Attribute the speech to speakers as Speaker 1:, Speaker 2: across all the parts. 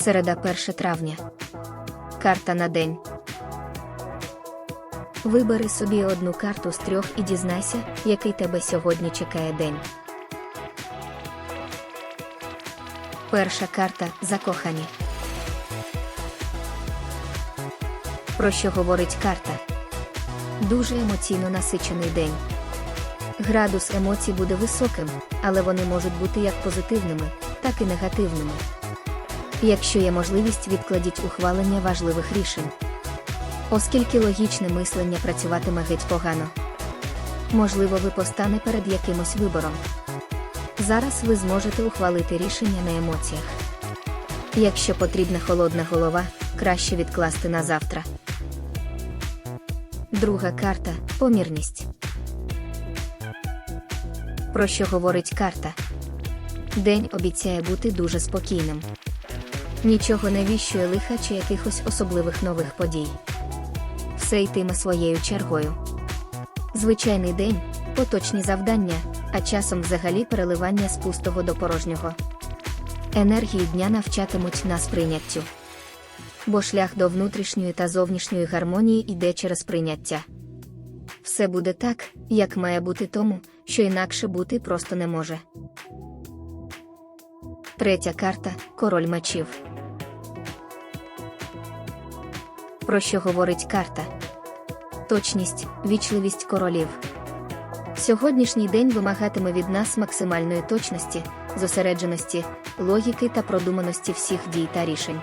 Speaker 1: Середа 1 травня. Карта на день. Вибери собі одну карту з трьох і дізнайся, який тебе сьогодні чекає день. Перша карта закохані. Про що говорить карта? Дуже емоційно насичений день. Градус емоцій буде високим, але вони можуть бути як позитивними, так і негативними. Якщо є можливість, відкладіть ухвалення важливих рішень. Оскільки логічне мислення працюватиме геть погано. Можливо, ви постане перед якимось вибором. Зараз ви зможете ухвалити рішення на емоціях. Якщо потрібна холодна голова, краще відкласти на завтра. Друга карта помірність. Про що говорить карта? День обіцяє бути дуже спокійним. Нічого не віщує лиха чи якихось особливих нових подій. Все йтиме своєю чергою. Звичайний день, поточні завдання, а часом взагалі переливання з пустого до порожнього. Енергії дня навчатимуть нас прийняттю. Бо шлях до внутрішньої та зовнішньої гармонії йде через прийняття. Все буде так, як має бути тому, що інакше бути просто не може. Третя карта король мечів. Про що говорить карта? Точність, вічливість королів. Сьогоднішній день вимагатиме від нас максимальної точності, зосередженості, логіки та продуманості всіх дій та рішень.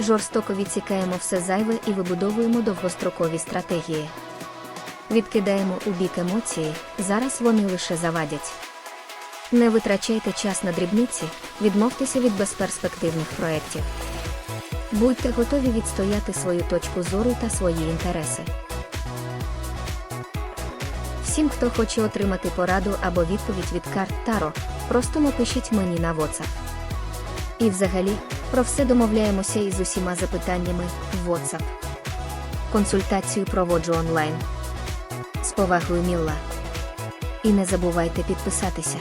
Speaker 1: Жорстоко відсікаємо все зайве і вибудовуємо довгострокові стратегії. Відкидаємо у бік емоції, зараз вони лише завадять. Не витрачайте час на дрібниці, відмовтеся від безперспективних проєктів. Будьте готові відстояти свою точку зору та свої інтереси. Всім, хто хоче отримати пораду або відповідь від карт Таро, просто напишіть мені на WhatsApp. І взагалі, про все домовляємося із усіма запитаннями в WhatsApp. Консультацію проводжу онлайн. З повагою Мілла. І не забувайте підписатися.